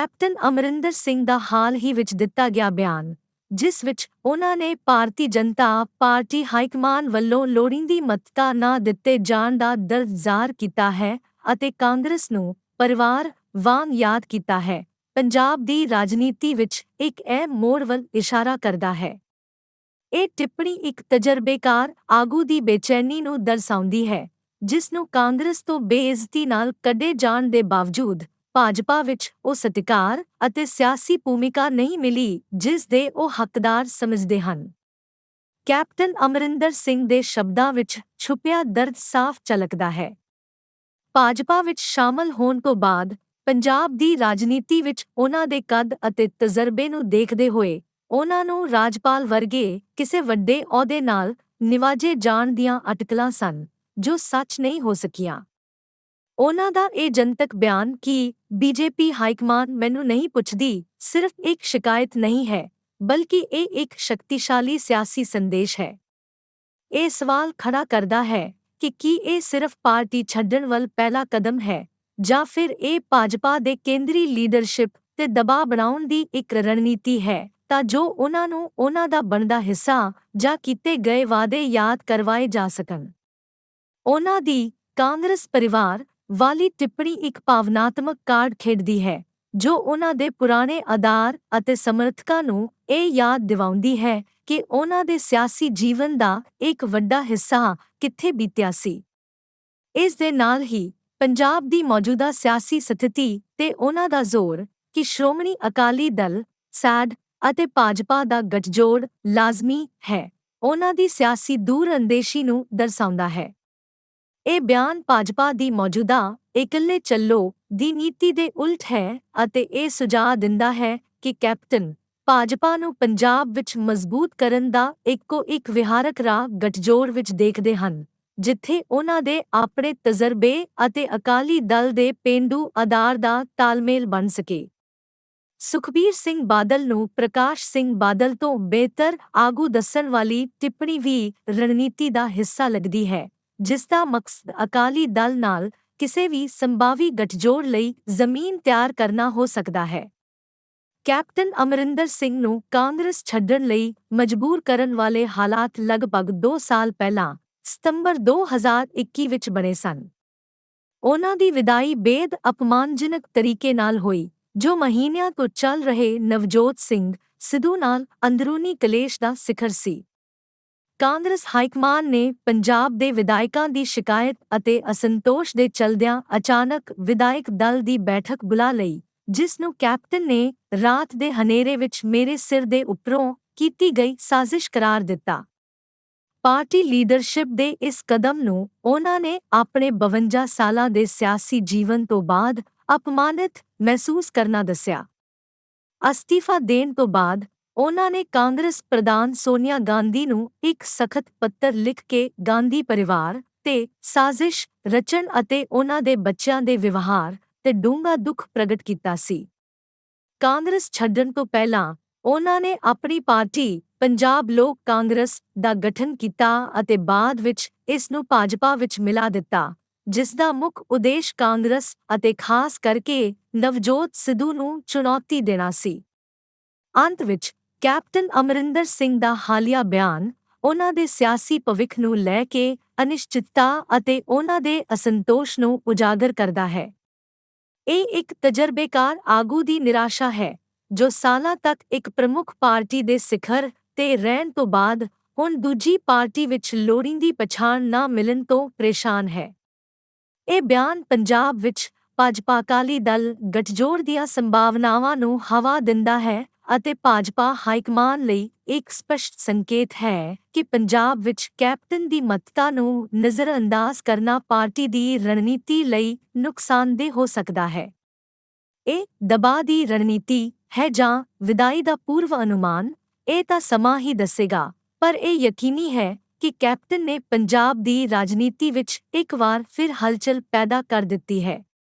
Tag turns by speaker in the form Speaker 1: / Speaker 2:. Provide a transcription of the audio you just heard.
Speaker 1: Captain Amarinder Singh ਦਾ ਹਾਲ ਹੀ ਵਿੱਚ ਦਿੱਤਾ ਗਿਆ ਬਿਆਨ, ਜਿਸ ਵਿੱਚ ਉਹਨਾਂ ਨੇ ਭਾਰਤੀ ਜਨਤਾ ਪਾਰਟੀ ਹਾਈਕਮਾਨ ਵੱਲੋਂ ਲੋੜੀਂਦੀ ਮਤਤਾ ਨਾ ਦਿੱਤੇ ਜਾਣ ਦਾ ਦਰਦ ਜ਼ਾਹਰ ਕੀਤਾ ਹੈ ਅਤੇ ਕਾਂਗਰਸ ਨੂੰ ਪਰਿਵਾਰ ਵਾਂਗ ਯਾਦ ਕੀਤਾ ਹੈ। ਪੰਜਾਬ ਦੀ ਰਾਜਨੀਤੀ ਵਿੱਚ ਇੱਕ ਅਹਿਮ ਮੋੜ ਵੱਲ ਇਸ਼ਾਰਾ ਕਰਦਾ ਹੈ। ਇਹ ਟਿੱਪਣੀ ਇੱਕ ਤਜਰਬੇਕਾਰ ਆਗੂ ਦੀ ਬੇਚੈਨੀ ਨੂੰ ਦਰਸਾਉਂਦੀ ਹੈ, ਜਿਸ ਨੂੰ ਕਾਂਗਰਸ ਤੋਂ ਬੇਇੱਜ਼ਤੀ ਨਾਲ ਕੱਢੇ ਜਾਣ ਦੇ ਬਾਵਜੂਦ ਭਾਜਪਾ ਵਿੱਚ ਉਹ ਸਤਿਕਾਰ ਅਤੇ ਸਿਆਸੀ ਭੂਮਿਕਾ ਨਹੀਂ ਮਿਲੀ, ਜਿਸ ਦੇ ਉਹ ਹੱਕਦਾਰ ਸਮਝਦੇ ਹਨ। ਕੈਪਟਨ ਅਮਰਿੰਦਰ ਸਿੰਘ ਦੇ ਸ਼ਬਦਾਂ ਵਿੱਚ ਛੁਪਿਆ ਦਰਦ ਸਾਫ਼ ਝਲਕਦਾ ਹੈ। ਭਾਜਪਾ ਵਿੱਚ ਸ਼ਾਮਲ ਹੋਣ ਤੋਂ ਬਾਅਦ, ਪੰਜਾਬ ਦੀ ਰਾਜਨੀਤੀ ਵਿੱਚ ਉਹਨਾਂ ਦੇ ਕੱਦ ਅਤੇ ਤਜਰਬੇ ਨੂੰ ਦੇਖਦੇ ਹੋਏ, ਉਹਨਾਂ ਨੂੰ ਰਾਜਪਾਲ ਵਰਗੇ ਕਿਸੇ ਵੱਡੇ ਅਹੁਦੇ ਨਾਲ ਨਿਵਾਜੇ ਜਾਣ ਦੀਆਂ ਅਟਕਲਾਂ ਸਨ, ਜੋ ਸੱਚ ਨਹੀਂ ਹੋ ਸਕੀਆਂ। ਉਹਨਾਂ ਦਾ ਇਹ ਜਨਤਕ ਬਿਆਨ ਕਿ ਬੀਜੇਪੀ ਹਾਈਕਮਾਨ ਮੈਨੂੰ ਨਹੀਂ ਪੁੱਛਦੀ, ਸਿਰਫ ਇੱਕ ਸ਼ਿਕਾਇਤ ਨਹੀਂ ਹੈ, ਬਲਕਿ ਇਹ ਇੱਕ ਸ਼ਕਤੀਸ਼ਾਲੀ ਸਿਆਸੀ ਸੰਦੇਸ਼ ਹੈ। ਇਹ ਸਵਾਲ ਖੜਾ ਕਰਦਾ ਹੈ ਕਿ ਕੀ ਇਹ ਸਿਰਫ ਪਾਰਟੀ ਛੱਡਣ ਵੱਲ ਪਹਿਲਾ ਕਦਮ ਹੈ, ਜਾਂ ਫਿਰ ਇਹ ਭਾਜਪਾ ਦੇ ਕੇਂਦਰੀ ਲੀਡਰਸ਼ਿਪ ਤੇ ਦਬਾਅ ਬਣਾਉਣ ਦੀ ਇੱਕ ਰਣਨੀਤੀ ਹੈ, ਤਾਂ ਜੋ ਉਹਨਾਂ ਨੂੰ ਉਹਨਾਂ ਦਾ ਬਣਦਾ ਹਿੱਸਾ ਜਾਂ ਕੀਤੇ ਗਏ ਵਾਅਦੇ ਯਾਦ ਕਰਵਾਏ ਜਾ ਸਕਣ। ਉਹਨਾਂ ਦੀ ਕਾਂਗਰਸ ਪਰਿਵਾਰ ਵਾਲੀ ਟਿੱਪਣੀ ਇੱਕ ਭਾਵਨਾਤਮਕ ਕਾਰਡ ਖੇਡਦੀ ਹੈ, ਜੋ ਉਹਨਾਂ ਦੇ ਪੁਰਾਣੇ ਆਧਾਰ ਅਤੇ ਸਮਰਥਕਾਂ ਨੂੰ ਇਹ ਯਾਦ ਦਿਵਾਉਂਦੀ ਹੈ ਕਿ ਉਹਨਾਂ ਦੇ ਸਿਆਸੀ ਜੀਵਨ ਦਾ ਇੱਕ ਵੱਡਾ ਹਿੱਸਾ ਕਿੱਥੇ ਬੀਤਿਆ ਸੀ। ਇਸ ਦੇ ਨਾਲ ਹੀ ਪੰਜਾਬ ਦੀ ਮੌਜੂਦਾ ਸਿਆਸੀ ਸਥਿਤੀ ਤੇ ਉਹਨਾਂ ਦਾ ਜ਼ੋਰ ਕਿ ਸ਼੍ਰੋਮਣੀ ਅਕਾਲੀ ਦਲ, ਸੈਡ ਅਤੇ ਭਾਜਪਾ ਦਾ ਗੱਠਜੋੜ ਲਾਜ਼ਮੀ ਹੈ, ਉਹਨਾਂ ਦੀ ਸਿਆਸੀ ਦੂਰਅੰਦੇਸ਼ੀ ਨੂੰ ਦਰਸਾਉਂਦਾ ਹੈ। ਇਹ ਬਿਆਨ ਭਾਜਪਾ ਦੀ ਮੌਜੂਦਾ ਇਕੱਲੇ ਚੱਲੋ ਦੀ ਨੀਤੀ ਦੇ ਉਲਟ ਹੈ ਅਤੇ ਇਹ ਸੁਝਾਅ ਦਿੰਦਾ ਹੈ ਕਿ ਕੈਪਟਨ ਭਾਜਪਾ ਨੂੰ ਪੰਜਾਬ ਵਿੱਚ ਮਜ਼ਬੂਤ ਕਰਨ ਦਾ ਇੱਕੋ ਇੱਕ ਵਿਹਾਰਕ ਰਾਹ ਗਠਜੋੜ ਵਿੱਚ ਦੇਖਦੇ ਹਨ, ਜਿੱਥੇ ਉਹਨਾਂ ਦੇ ਆਪਣੇ ਤਜਰਬੇ ਅਤੇ ਅਕਾਲੀ ਦਲ ਦੇ ਪੇਂਡੂ ਆਧਾਰ ਦਾ ਤਾਲਮੇਲ ਬਣ ਸਕੇ। ਸੁਖਬੀਰ ਸਿੰਘ ਬਾਦਲ ਨੂੰ ਪ੍ਰਕਾਸ਼ ਸਿੰਘ ਬਾਦਲ ਤੋਂ ਬਿਹਤਰ ਆਗੂ ਦੱਸਣ ਵਾਲੀ ਟਿੱਪਣੀ ਵੀ ਰਣਨੀਤੀ ਦਾ ਹਿੱਸਾ ਲੱਗਦੀ ਹੈ। ਜਿਸ ਦਾ ਮਕਸਦ ਅਕਾਲੀ ਦਲ ਨਾਲ ਕਿਸੇ ਵੀ ਸੰਭਾਵੀ ਗਠਜੋੜ ਲਈ ਜ਼ਮੀਨ ਤਿਆਰ ਕਰਨਾ ਹੋ ਸਕਦਾ ਹੈ। ਕੈਪਟਨ ਅਮਰਿੰਦਰ ਸਿੰਘ ਨੂੰ ਕਾਂਗਰਸ ਛੱਡਣ ਲਈ ਮਜਬੂਰ ਕਰਨ ਵਾਲੇ ਹਾਲਾਤ ਲਗਭਗ 2 ਸਾਲ ਪਹਿਲਾਂ ਸਤੰਬਰ 2021 ਵਿੱਚ ਬਣੇ ਸਨ। ਉਹਨਾਂ ਦੀ ਵਿਦਾਈ ਬੇਦ ਅਪਮਾਨਜਨਕ ਤਰੀਕੇ ਨਾਲ ਹੋਈ, ਜੋ ਮਹੀਨਿਆਂ ਤੋਂ ਚੱਲ ਰਹੇ ਨਵਜੋਤ ਸਿੰਘ ਸਿੱਧੂ ਨਾਲ ਅੰਦਰੂਨੀ ਕਲੇਸ਼ ਦਾ ਸਿਖਰ ਸੀ। ਕਾਂਗਰਸ ਹਾਈਕਮਾਨ ਨੇ ਪੰਜਾਬ ਦੇ ਵਿਧਾਇਕਾਂ ਦੀ ਸ਼ਿਕਾਇਤ ਅਤੇ ਅਸੰਤੋਸ਼ ਦੇ ਚਲਦਿਆਂ ਅਚਾਨਕ ਵਿਧਾਇਕ ਦਲ ਦੀ ਬੈਠਕ ਬੁਲਾ ਲਈ, ਜਿਸ ਨੂੰ ਕੈਪਟਨ ਨੇ ਰਾਤ ਦੇ ਹਨੇਰੇ ਵਿੱਚ ਮੇਰੇ ਸਿਰ ਦੇ ਉੱਪਰੋਂ ਕੀਤੀ ਗਈ ਸਾਜ਼ਿਸ਼ ਕਰਾਰ ਦਿੱਤਾ। ਪਾਰਟੀ ਲੀਡਰਸ਼ਿਪ ਦੇ ਇਸ ਕਦਮ ਨੂੰ ਉਹਨਾਂ ਨੇ ਆਪਣੇ 52 ਸਾਲਾਂ ਦੇ ਸਿਆਸੀ ਜੀਵਨ ਤੋਂ ਬਾਅਦ ਅਪਮਾਨਿਤ ਮਹਿਸੂਸ ਕਰਨਾ ਦੱਸਿਆ। ਅਸਤੀਫਾ ਦੇਣ ਤੋਂ ਬਾਅਦ ਉਹਨਾਂ ਨੇ ਕਾਂਗਰਸ ਪ੍ਰਧਾਨ ਸੋਨੀਆ ਗਾਂਧੀ ਨੂੰ ਇੱਕ ਸਖਤ ਪੱਤਰ ਲਿਖ ਕੇ ਗਾਂਧੀ ਪਰਿਵਾਰ ਤੇ ਸਾਜ਼ਿਸ਼, ਰਚਣ ਅਤੇ ਉਹਨਾਂ ਦੇ ਬੱਚਿਆਂ ਦੇ ਵਿਵਹਾਰ ਤੇ ਡੂੰਘਾ ਦੁੱਖ ਪ੍ਰਗਟ ਕੀਤਾ ਸੀ। ਕਾਂਗਰਸ ਛੱਡਣ ਤੋਂ ਪਹਿਲਾਂ ਉਹਨਾਂ ਨੇ ਆਪਣੀ ਪਾਰਟੀ ਪੰਜਾਬ ਲੋਕ ਕਾਂਗਰਸ ਦਾ ਗਠਨ ਕੀਤਾ ਅਤੇ ਬਾਅਦ ਵਿੱਚ ਇਸ ਨੂੰ ਭਾਜਪਾ ਵਿੱਚ ਮਿਲਾ ਦਿੱਤਾ, ਜਿਸ ਦਾ ਮੁੱਖ ਉਦੇਸ਼ ਕਾਂਗਰਸ ਅਤੇ ਖਾਸ ਕਰਕੇ ਨਵਜੋਤ ਸਿੱਧੂ ਨੂੰ ਚੁਣੌਤੀ ਦੇਣਾ ਸੀ। ਅੰਤ ਵਿੱਚ ਕੈਪਟਨ ਅਮਰਿੰਦਰ ਸਿੰਘ ਦਾ ਹਾਲੀਆ ਬਿਆਨ ਉਹਨਾਂ ਦੇ ਸਿਆਸੀ ਭਵਿੱਖ ਨੂੰ ਲੈ ਕੇ ਅਨਿਸ਼ਚਿਤਤਾ ਅਤੇ ਉਹਨਾਂ ਦੇ ਅਸੰਤੋਸ਼ ਨੂੰ ਉਜਾਗਰ ਕਰਦਾ ਹੈ। ਇਹ ਇੱਕ ਤਜਰਬੇਕਾਰ ਆਗੂ ਦੀ ਨਿਰਾਸ਼ਾ ਹੈ, ਜੋ ਸਾਲਾਂ ਤੱਕ ਇੱਕ ਪ੍ਰਮੁੱਖ ਪਾਰਟੀ ਦੇ ਸਿਖਰ ਤੇ ਰਹਿਣ ਤੋਂ ਬਾਅਦ ਹੁਣ ਦੂਜੀ ਪਾਰਟੀ ਵਿੱਚ ਲੋੜੀਂਦੀ ਪਛਾਣ ਨਾ ਮਿਲਣ ਤੋਂ ਪਰੇਸ਼ਾਨ ਹੈ। ਇਹ ਬਿਆਨ ਪੰਜਾਬ ਵਿੱਚ ਭਾਜਪਾ ਅਕਾਲੀ ਦਲ ਗਠਜੋੜ ਦੀਆਂ ਸੰਭਾਵਨਾਵਾਂ ਨੂੰ ਹਵਾ ਦਿੰਦਾ ਹੈ ਅਤੇ ਭਾਜਪਾ ਹਾਈਕਮਾਨ ਲਈ ਇੱਕ ਸਪਸ਼ਟ ਸੰਕੇਤ ਹੈ ਕਿ ਪੰਜਾਬ ਵਿੱਚ ਕੈਪਟਨ ਦੀ ਮੱਤਤਾ ਨੂੰ ਨਜ਼ਰਅੰਦਾਜ਼ ਕਰਨਾ ਪਾਰਟੀ ਦੀ ਰਣਨੀਤੀ ਲਈ ਨੁਕਸਾਨਦੇਹ ਹੋ ਸਕਦਾ ਹੈ। ਇਹ ਦਬਾਅ ਦੀ ਰਣਨੀਤੀ ਹੈ ਜਾਂ ਵਿਦਾਈ ਦਾ ਪੂਰਵ ਅਨੁਮਾਨ, ਇਹ ਤਾਂ ਸਮਾਂ ਹੀ ਦੱਸੇਗਾ, ਪਰ ਇਹ ਯਕੀਨੀ ਹੈ ਕਿ ਕੈਪਟਨ ਨੇ ਪੰਜਾਬ ਦੀ ਰਾਜਨੀਤੀ ਵਿੱਚ ਇੱਕ ਵਾਰ ਫਿਰ ਹਲਚਲ ਪੈਦਾ ਕਰ ਦਿੱਤੀ ਹੈ।